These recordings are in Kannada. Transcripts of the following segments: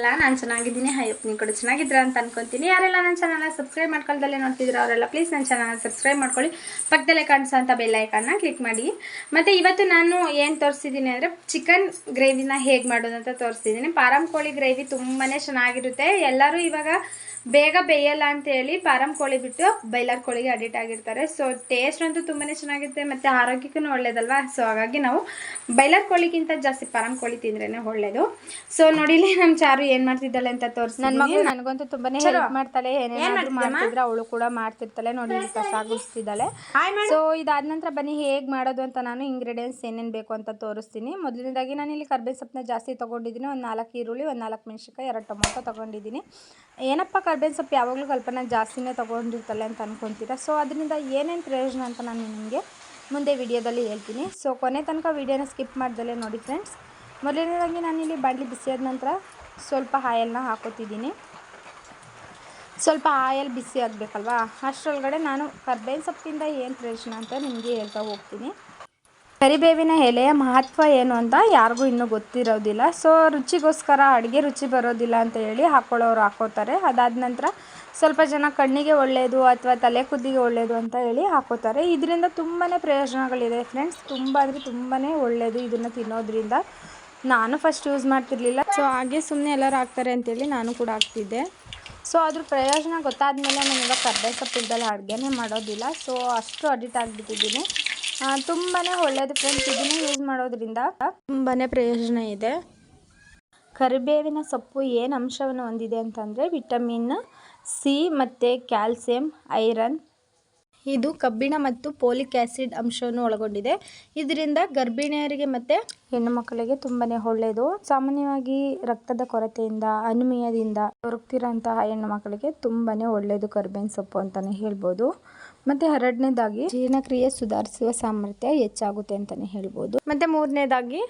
ಎಲ್ಲ ನಾನು ಚೆನ್ನಾಗಿದ್ದೀನಿ. ಹೈಪ್ ನೀವು ಕೂಡ ಚೆನ್ನಾಗಿದ್ರ ಅಂತ ಅನ್ಕೊಂತೀನಿ. ಯಾರೆಲ್ಲ ನನ್ನ ಚಾನಲ್ನ ಸಬ್ಸ್ಕ್ರೈಬ್ ಮಾಡ್ಕೊಳ್ದಲ್ಲೇ ನೋಡ್ತಿದ್ರು ಅವರೆಲ್ಲ ಪ್ಲೀಸ್ ನನ್ನ ಚಾನಲ್ನ ಸಬ್ಸ್ಕ್ರೈಬ್ ಮಾಡ್ಕೊಳ್ಳಿ. ಪಕ್ಕದಲ್ಲೇ ಕಾಣಿಸೋಂಥ ಬೆಲ್ ಬೆಲ್ಲೈಕನ್ನ ಕ್ಲಿಕ್ ಮಾಡಿ. ಮತ್ತು ಇವತ್ತು ನಾನು ಏನು ತೋರಿಸಿದ್ದೀನಿ ಅಂದರೆ ಚಿಕನ್ ಗ್ರೇವಿನ ಹೇಗೆ ಮಾಡೋದು ಅಂತ ತೋರಿಸಿದ್ದೀನಿ. ಪಾರಂ ಕೋಳಿ ಗ್ರೇವಿ ತುಂಬಾ ಚೆನ್ನಾಗಿರುತ್ತೆ. ಎಲ್ಲರೂ ಇವಾಗ ಬೇಗ ಬೇಯಲ್ಲ ಅಂತ ಹೇಳಿ ಪಾರಂ ಕೋಳಿ ಬಿಟ್ಟು ಬೈಲರ್ ಕೋಳಿಗೆ ಅಡಿಟ್ ಆಗಿರ್ತಾರೆ. ಸೊ ಟೇಸ್ಟ್ ಅಂತೂ ತುಂಬಾ ಚೆನ್ನಾಗಿರುತ್ತೆ ಮತ್ತು ಆರೋಗ್ಯಕ್ಕೂ ಒಳ್ಳೇದಲ್ವಾ? ಸೊ ಹಾಗಾಗಿ ನಾವು ಬೈಲರ್ ಕೋಳಿಗಿಂತ ಜಾಸ್ತಿ ಪಾರಂ ಕೋಳಿ ತಿಂದ್ರೇ ಒಳ್ಳೇದು ಸೊ ನೋಡಿಲಿ ನಮ್ಮ ಚಾರು ಏನ್ ಮಾಡ್ತಿದ್ದಾಳೆ ಅಂತ ತೋರಿಸಿ ನನ್ನ ಮಗಳು ನನಗಂತೂ ತುಂಬಾನೇ ಹೆಲ್ಪ್ ಮಾಡ್ತಾಳೆ ಏನೇನಾದ್ರು ಮಾಡ್ತಿದ್ರೆ ಅವಳು ಕೂಡ ಮಾಡ್ತಿರ್ತಾಳೆ ನೋಡಿ ಕಸ ಗುಡಿಸ್ತಿದ್ದಾಳೆ. ಸೊ ಇದಾದ ನಂತರ ಬನ್ನಿ ಹೇಗ್ ಮಾಡೋದು ಅಂತ ನಾನು ಇಂಗ್ರೀಡಿಯೆಂಟ್ಸ್ ಏನೇನ್ ಬೇಕು ಅಂತ ತೋರಿಸ್ತೀನಿ. ಮೊದಲನೇದಾಗಿ ನಾನು ಇಲ್ಲಿ ಕರ್ಬೇವು ಸೊಪ್ಪನ್ನ ಜಾಸ್ತಿ ತಗೊಂಡಿದ್ದೀನಿ. ಒಂದು ನಾಲ್ಕು ಈರುಳ್ಳಿ ಒಂದು ನಾಲ್ಕು ಮೆಣಸಿನ್ಕಾಯಿ ಎರಡು ಟೊಮೊಟೊ ತಗೊಂಡಿದ್ದೀನಿ. ಏನಪ್ಪ ಕರ್ಬೇವು ಸೊಪ್ಪು ಯಾವಾಗಲೂ ಕಲ್ಪನಾ ಜಾಸ್ತಿನೇ ತಗೊಂಡಿರ್ತಾಳೆ ಅಂತ ಅನ್ಕೊತೀರಾ? ಸೊ ಅದರಿಂದ ಏನೇನು ಪ್ರಯೋಜನ ಅಂತ ನಾನು ನಿಮಗೆ ಮುಂದೆ ವಿಡಿಯೋದಲ್ಲಿ ಹೇಳ್ತೀನಿ. ಸೊ ಕೊನೆ ತನಕ ವಿಡಿಯೋನ ಸ್ಕಿಪ್ ಮಾಡ್ದಲೇ ನೋಡಿ ಫ್ರೆಂಡ್ಸ್ ಮೊದಲನೇದಾಗಿ ನಾನಿಲ್ಲಿ ಬಾಣಲಿ ಬಿಸಿಯಾದ ನಂತರ ಸ್ವಲ್ಪ ಆಯಲ್ನ ಹಾಕೋತಿದ್ದೀನಿ. ಸ್ವಲ್ಪ ಆಯಲ್ ಬಿಸಿ ಆಗಬೇಕಲ್ವಾ? ಅಷ್ಟರೊಳಗಡೆ ನಾನು ಕರ್ಬೇವಿನ ಸೊಪ್ಪಿಂದ ಏನು ಪ್ರಯೋಜನ ಅಂತ ನಿಮಗೆ ಹೇಳ್ತಾ ಹೋಗ್ತೀನಿ. ಕರಿಬೇವಿನ ಎಲೆಯ ಮಹತ್ವ ಏನು ಅಂತ ಯಾರಿಗೂ ಇನ್ನೂ ಗೊತ್ತಿರೋದಿಲ್ಲ. ಸೊ ರುಚಿಗೋಸ್ಕರ ಅಡುಗೆ ರುಚಿ ಬರೋದಿಲ್ಲ ಅಂತ ಹೇಳಿ ಹಾಕೊಳ್ಳೋರು ಹಾಕೋತಾರೆ. ಅದಾದ ನಂತರ ಸ್ವಲ್ಪ ಜನ ಕಣ್ಣಿಗೆ ಒಳ್ಳೆಯದು ಅಥವಾ ತಲೆ ಕುದ್ದಿಗೆ ಒಳ್ಳೆಯದು ಅಂತ ಹೇಳಿ ಹಾಕೋತಾರೆ. ಇದರಿಂದ ತುಂಬಾ ಪ್ರಯೋಜನಗಳಿದೆ ಫ್ರೆಂಡ್ಸ್. ತುಂಬ ಅಂದರೆ ತುಂಬಾ ಒಳ್ಳೆಯದು ಇದನ್ನು ತಿನ್ನೋದ್ರಿಂದ. ನಾನು ಫಸ್ಟ್ ಯೂಸ್ ಮಾಡ್ತಿರ್ಲಿಲ್ಲ. ಸೊ ಹಾಗೆ ಸುಮ್ಮನೆ ಎಲ್ಲರೂ ಹಾಕ್ತಾರೆ ಅಂತೇಳಿ ನಾನು ಕೂಡ ಹಾಕ್ತಿದ್ದೆ. ಸೊ ಅದ್ರ ಪ್ರಯೋಜನ ಗೊತ್ತಾದ್ಮೇಲೆ ನಾನು ಇವಾಗ ಕರ್ಬೇ ಸೊಪ್ಪು ಇಲ್ದಲ್ಲ ಅಡುಗೆನೇ ಮಾಡೋದಿಲ್ಲ. ಸೊ ಅಷ್ಟು ಅಡಿಟ್ ಆಗಿಬಿಟ್ಟಿದ್ದೀನಿ. ತುಂಬಾ ಒಳ್ಳೆಯದು ಫ್ರೆಂಡ್ಸ್ ಇದನ್ನೇ ಯೂಸ್ ಮಾಡೋದ್ರಿಂದ ತುಂಬಾ ಪ್ರಯೋಜನ ಇದೆ. ಕರಿಬೇವಿನ ಸೊಪ್ಪು ಏನು ಅಂಶವನ್ನು ಹೊಂದಿದೆ ಅಂತಂದರೆ ವಿಟಮಿನ್ ಸಿ ಮತ್ತು ಕ್ಯಾಲ್ಸಿಯಂ ಐರನ್ ಇದು ಕಬ್ಬಿಣ ಮತ್ತು ಪೋಲಿಕ್ ಆಸಿಡ್ ಅಂಶವನ್ನು ಒಳಗೊಂಡಿದೆ. ಇದರಿಂದ ಗರ್ಭಿಣಿಯರಿಗೆ ಮತ್ತು ಹೆಣ್ಣು ಮಕ್ಕಳಿಗೆ ತುಂಬಾ ಒಳ್ಳೆಯದು ಸಾಮಾನ್ಯವಾಗಿ ರಕ್ತದ ಕೊರತೆಯಿಂದ ಅನುಮಿಯದಿಂದ ದೊರಕ್ತಿರೋಂತಹ ಹೆಣ್ಣು ಮಕ್ಕಳಿಗೆ ತುಂಬಾ ಒಳ್ಳೆಯದು ಕರ್ಬೇವಿನ ಸೊಪ್ಪು ಅಂತಲೇ ಹೇಳ್ಬೋದು. ಮತ್ತು ಎರಡನೇದಾಗಿ ಜೀರ್ಣಕ್ರಿಯೆ ಸುಧಾರಿಸುವ ಸಾಮರ್ಥ್ಯ ಹೆಚ್ಚಾಗುತ್ತೆ ಅಂತಲೇ ಹೇಳ್ಬೋದು. ಮತ್ತು ಮೂರನೇದಾಗಿ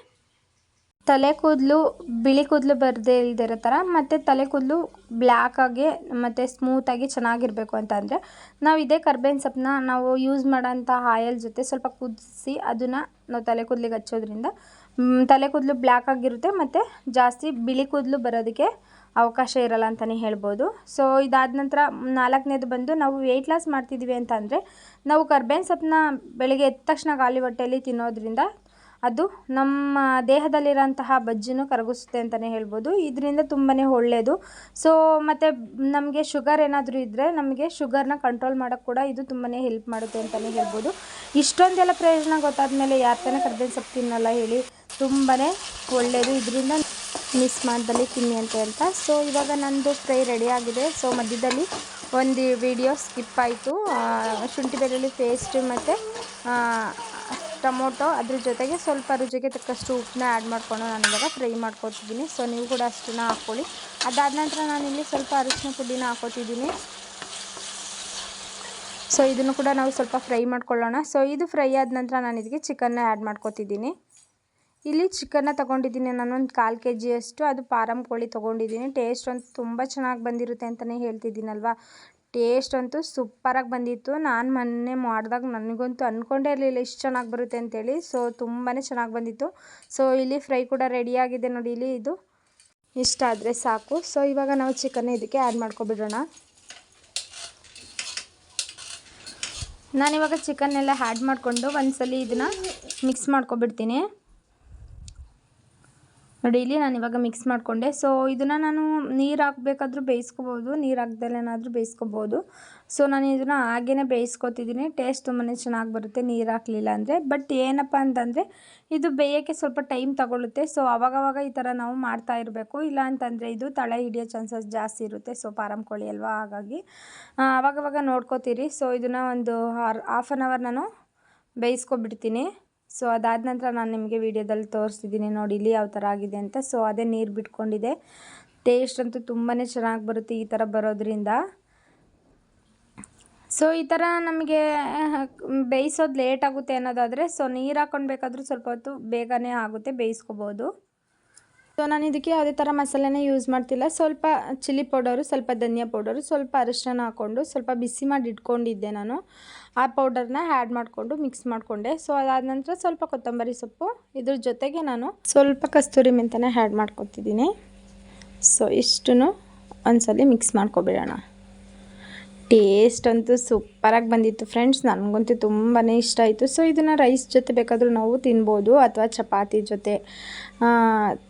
ತಲೆ ಕೂದಲು, ಬಿಳಿ ಕೂದಲು ಬರದೇ ಇಲ್ದಿರೋ ಥರ, ಮತ್ತು ತಲೆ ಕೂದಲು ಬ್ಲ್ಯಾಕಾಗಿ ಮತ್ತು ಸ್ಮೂತಾಗಿ ಚೆನ್ನಾಗಿರಬೇಕು ಅಂತ ಅಂದರೆ, ನಾವು ಇದೇ ಕರ್ಬೇವಿನ ಸೊಪ್ಪನ್ನ ನಾವು ಯೂಸ್ ಮಾಡೋಂಥ ಆಯಲ್ ಜೊತೆ ಸ್ವಲ್ಪ ಕುದಿಸಿ ಅದನ್ನು ನಾವು ತಲೆ ಕೂದಲಿಗೆ ಹಚ್ಚೋದ್ರಿಂದ ತಲೆ ಕೂದಲು ಬ್ಲ್ಯಾಕ್ ಆಗಿರುತ್ತೆ, ಮತ್ತು ಜಾಸ್ತಿ ಬಿಳಿ ಕೂದಲು ಬರೋದಕ್ಕೆ ಅವಕಾಶ ಇರಲ್ಲ ಅಂತಲೇ ಹೇಳ್ಬೋದು. ಸೊ ಇದಾದ ನಂತರ ನಾಲ್ಕನೇದು ಬಂದು ನಾವು ವೆಯ್ಟ್ ಲಾಸ್ ಮಾಡ್ತಿದ್ದೀವಿ ಅಂತ ಅಂದರೆ, ನಾವು ಕರ್ಬೇವಿನ ಸೊಪ್ಪನ್ನ ಬೆಳಗ್ಗೆ ಎದ್ದ ತಕ್ಷಣ ಖಾಲಿ ಹೊಟ್ಟೆಯಲ್ಲಿ ತಿನ್ನೋದ್ರಿಂದ ಅದು ನಮ್ಮ ದೇಹದಲ್ಲಿರೋಂತಹ ಬಜ್ಜನ್ನು ಕರಗಿಸುತ್ತೆ ಅಂತಲೇ ಹೇಳ್ಬೋದು. ಇದರಿಂದ ತುಂಬಾ ಒಳ್ಳೆಯದು ಸೊ ಮತ್ತು ನಮಗೆ ಶುಗರ್ ಏನಾದರೂ ಇದ್ದರೆ ನಮಗೆ ಶುಗರ್ನ ಕಂಟ್ರೋಲ್ ಮಾಡೋಕೆ ಕೂಡ ಇದು ತುಂಬಾ ಹೆಲ್ಪ್ ಮಾಡುತ್ತೆ ಅಂತಲೇ ಹೇಳ್ಬೋದು. ಇಷ್ಟೊಂದೆಲ್ಲ ಪ್ರಯೋಜನ ಗೊತ್ತಾದ ಮೇಲೆ ಯಾರು ತಾನೇ ಕರ್ಬೇವಿನ ಸೊಪ್ಪು ತಿನ್ನಲ್ಲ ಹೇಳಿ ತುಂಬಾ ಒಳ್ಳೆಯದು ಇದರಿಂದ ಮಿಸ್ ಮಾಡ್ದಲ್ಲಿ ತಿನ್ನಿ ಅಂತ. ಅಂತ ಸೊ ಇವಾಗ ನಂದು ಫ್ರೈ ರೆಡಿ ಆಗಿದೆ. ಸೊ ಮಧ್ಯದಲ್ಲಿ ಒಂದು ವಿಡಿಯೋ ಸ್ಕಿಪ್ ಆಯಿತು. ಶುಂಠಿ ಬೆಳ್ಳುಳ್ಳಿ ಪೇಸ್ಟ್ ಮತ್ತು ಟೊಮೊಟೊ, ಅದ್ರ ಜೊತೆಗೆ ಸ್ವಲ್ಪ ರುಚಿಗೆ ತಕ್ಕಷ್ಟು ಉಪ್ಪನ್ನ ಆ್ಯಡ್ ಮಾಡಿಕೊಂಡು ನಾನು ಇವಾಗ ಫ್ರೈ ಮಾಡ್ಕೊತಿದ್ದೀನಿ. ಸೊ ನೀವು ಕೂಡ ಅಷ್ಟನ್ನ ಹಾಕ್ಕೊಳ್ಳಿ. ಅದಾದ ನಂತರ ನಾನಿಲ್ಲಿ ಸ್ವಲ್ಪ ಅರಿಶಿನ ಪುಡಿನ ಹಾಕೋತಿದ್ದೀನಿ. ಸೊ ಇದನ್ನು ಕೂಡ ನಾವು ಸ್ವಲ್ಪ ಫ್ರೈ ಮಾಡ್ಕೊಳ್ಳೋಣ. ಸೊ ಇದು ಫ್ರೈ ಆದ ನಂತರ ನಾನು ಇದಕ್ಕೆ ಚಿಕನ್ನ ಆ್ಯಡ್ ಮಾಡ್ಕೊತಿದ್ದೀನಿ. ಇಲ್ಲಿ ಚಿಕನ್ನ ತೊಗೊಂಡಿದ್ದೀನಿ ನಾನು ಒಂದು ಕಾಲು ಕೆ ಜಿಯಷ್ಟು ಅದು ಪಾರಂ ಕೋಳಿ ತೊಗೊಂಡಿದ್ದೀನಿ. ಟೇಸ್ಟ್ ಒಂದು ತುಂಬ ಚೆನ್ನಾಗಿ ಬಂದಿರುತ್ತೆ ಅಂತಲೇ ಹೇಳ್ತಿದ್ದೀನಲ್ವ? ಟೇಸ್ಟ್ ಅಂತೂ ಸೂಪರಾಗಿ ಬಂದಿತ್ತು. ನಾನು ಮೊನ್ನೆ ಮಾಡಿದಾಗ ನನಗಂತೂ ಅಂದ್ಕೊಂಡೇ ಇರಲಿಲ್ಲ ಇಷ್ಟು ಚೆನ್ನಾಗಿ ಬರುತ್ತೆ ಅಂತೇಳಿ. ಸೊ ತುಂಬಾ ಚೆನ್ನಾಗಿ ಬಂದಿತ್ತು. ಸೊ ಇಲ್ಲಿ ಫ್ರೈ ಕೂಡ ರೆಡಿಯಾಗಿದೆ ನೋಡಿ, ಇಲ್ಲಿ ಇದು. ಇಷ್ಟ ಆದರೆ ಸಾಕು. ಸೊ ಇವಾಗ ನಾವು ಚಿಕನ್ ಇದಕ್ಕೆ ಆ್ಯಡ್ ಮಾಡ್ಕೊಬಿಡೋಣ. ನಾನಿವಾಗ ಚಿಕನ್ನೆಲ್ಲ ಆ್ಯಡ್ ಮಾಡಿಕೊಂಡು ಒಂದ್ಸಲಿ ಇದನ್ನು ಮಿಕ್ಸ್ ಮಾಡ್ಕೊಬಿಡ್ತೀನಿ. ನೋಡಿ, ಇಲ್ಲಿ ನಾನು ಇವಾಗ ಮಿಕ್ಸ್ ಮಾಡಿಕೊಂಡೆ. ಸೊ ಇದನ್ನು ನಾನು ನೀರು ಹಾಕಬೇಕಾದ್ರೂ ಬೇಯಿಸ್ಕೊಬೋದು, ನೀರು ಹಾಕ್ದಲ್ಲೇನಾದರೂ ಬೇಯಿಸ್ಕೊಬೋದು. ಸೊ ನಾನು ಇದನ್ನು ಹಾಗೇ ಬೇಯಿಸ್ಕೊತಿದ್ದೀನಿ ಟೇಸ್ಟ್ ತುಂಬಾ ಚೆನ್ನಾಗಿ ಬರುತ್ತೆ, ನೀರು ಹಾಕಲಿಲ್ಲ ಅಂದರೆ. ಬಟ್ ಏನಪ್ಪ ಅಂತಂದರೆ, ಇದು ಬೇಯೋಕ್ಕೆ ಸ್ವಲ್ಪ ಟೈಮ್ ತಗೊಳ್ಳುತ್ತೆ ಸೊ ಅವಾಗವಾಗ ಈ ಥರ ನಾವು ಮಾಡ್ತಾ ಇರಬೇಕು. ಇಲ್ಲ ಅಂತಂದರೆ ಇದು ತಳೆ ಹಿಡಿಯೋ ಚಾನ್ಸಸ್ ಜಾಸ್ತಿ ಇರುತ್ತೆ. ಸೊ ಪಾರಂ ಕೋಳಿ ಅಲ್ವಾ? ಹಾಗಾಗಿ ಆವಾಗವಾಗ ನೋಡ್ಕೋತೀರಿ. ಸೊ ಇದನ್ನು ಒಂದು ಹಾಫ್ ಆನ್ ಅವರ್ ನಾನು ಬೇಯಿಸ್ಕೊಬಿಡ್ತೀನಿ. ಸೊ ಅದಾದ ನಂತರ ನಾನು ನಿಮಗೆ ವಿಡಿಯೋದಲ್ಲಿ ತೋರಿಸ್ತಿದ್ದೀನಿ. ನೋಡಿ, ಇಲ್ಲಿ ಯಾವ ಥರ ಆಗಿದೆ ಅಂತ. ಸೊ, ಅದೇ ನೀರು ಬಿಟ್ಕೊಂಡಿದೆ. ಟೇಸ್ಟ್ ಅಂತೂ ತುಂಬಾ ಚೆನ್ನಾಗಿ ಬರುತ್ತೆ ಈ ಥರ ಬರೋದ್ರಿಂದ. ಸೊ, ಈ ಥರ ನಮಗೆ ಬೇಯಿಸೋದು ಲೇಟ್ ಆಗುತ್ತೆ ಅನ್ನೋದಾದರೆ, ಸೊ ನೀರು ಹಾಕ್ಕೊಂಡು ಸ್ವಲ್ಪ ಹೊತ್ತು ಬೇಗನೆ ಆಗುತ್ತೆ, ಬೇಯಿಸ್ಕೊಬೋದು. ಸೊ ನಾನು ಇದಕ್ಕೆ ಯಾವುದೇ ಥರ ಮಸಾಲೆನೇ ಯೂಸ್ ಮಾಡ್ತಿಲ್ಲ. ಸ್ವಲ್ಪ ಚಿಲ್ಲಿ ಪೌಡರು ಸ್ವಲ್ಪ ಧನಿಯಾ ಪೌಡರು ಸ್ವಲ್ಪ ಅರಿಶಿನ ಹಾಕ್ಕೊಂಡು ಸ್ವಲ್ಪ ಬಿಸಿ ಮಾಡಿ ಇಟ್ಕೊಂಡಿದ್ದೆ ನಾನು. ಆ ಪೌಡರ್ನ ಆ್ಯಡ್ ಮಾಡಿಕೊಂಡು ಮಿಕ್ಸ್ ಮಾಡಿಕೊಂಡೆ. ಸೊ ಅದಾದ ನಂತರ ಸ್ವಲ್ಪ ಕೊತ್ತಂಬರಿ ಸೊಪ್ಪು, ಇದ್ರ ಜೊತೆಗೆ ನಾನು ಸ್ವಲ್ಪ ಕಸ್ತೂರಿ ಮೆಂತನ ಆ್ಯಡ್ ಮಾಡ್ಕೊತಿದ್ದೀನಿ. ಸೊ ಇಷ್ಟು ಒಂದ್ಸಲಿ ಮಿಕ್ಸ್ ಮಾಡ್ಕೊಬಿಡೋಣ. ಟೇಸ್ಟ್ ಅಂತೂ ಸೂಪರಾಗಿ ಬಂದಿತ್ತು ಫ್ರೆಂಡ್ಸ್ ನನಗಂತೂ ತುಂಬಾ ಇಷ್ಟ ಆಯಿತು. ಸೊ ಇದನ್ನು ರೈಸ್ ಜೊತೆ ಬೇಕಾದರೂ ನಾವು ತಿನ್ಬೋದು ಅಥವಾ ಚಪಾತಿ ಜೊತೆ.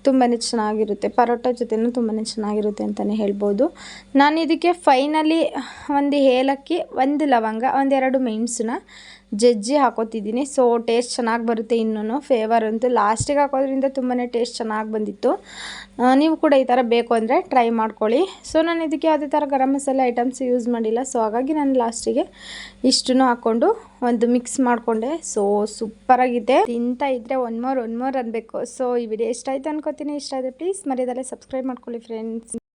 ತುಂಬಾ ಚೆನ್ನಾಗಿರುತ್ತೆ. ಪರೋಟ ಜೊತೆನೂ ತುಂಬಾ ಚೆನ್ನಾಗಿರುತ್ತೆ ಅಂತಲೇ ಹೇಳ್ಬೋದು. ನಾನು ಇದಕ್ಕೆ ಫೈನಲಿ ಒಂದು ಏಲಕ್ಕಿ, ಒಂದು ಲವಂಗ, ಒಂದೆರಡು ಮೆಣಸನ್ನ ಜಜ್ಜಿ ಹಾಕೋತಿದ್ದೀನಿ. ಸೊ ಟೇಸ್ಟ್ ಚೆನ್ನಾಗಿ ಬರುತ್ತೆ ಇನ್ನೂ ಫೇವರ್ ಅಂತೂ ಲಾಸ್ಟಿಗೆ ಹಾಕೋದ್ರಿಂದ ತುಂಬಾ ಟೇಸ್ಟ್ ಚೆನ್ನಾಗಿ ಬಂದಿತ್ತು. ನೀವು ಕೂಡ ಈ ಥರ ಬೇಕು ಅಂದರೆ ಟ್ರೈ ಮಾಡ್ಕೊಳ್ಳಿ. ಸೊ ನಾನು ಇದಕ್ಕೆ ಯಾವುದೇ ಥರ ಗರಂ ಮಸಾಲೆ ಐಟಮ್ಸ್ ಯೂಸ್ ಮಾಡಿಲ್ಲ. ಸೊ ಹಾಗಾಗಿ ನಾನು ಲಾಸ್ಟಿಗೆ ಇಷ್ಟನ್ನು ಹಾಕ್ಕೊಂಡು ಒಂದು ಮಿಕ್ಸ್ ಮಾಡಿಕೊಂಡೆ. ಸೊ ಸೂಪರಾಗಿದೆ ತಿಂತಾ ಇದ್ದರೆ ಒನ್ ಮೋರ್ ಒನ್ ಮೋರ್ ಅನ್ಬೇಕು. ಸೊ ಈ ವಿಡಿಯೋ ಇಷ್ಟ ಆಯಿತು ಅನ್ಕೋತೀನಿ. ಇಷ್ಟ ಆದರೆ ಪ್ಲೀಸ್ ಮರ್ಯಾದಲ್ಲೇ ಸಬ್ಸ್ಕ್ರೈಬ್ ಮಾಡ್ಕೊಳ್ಳಿ ಫ್ರೆಂಡ್ಸ್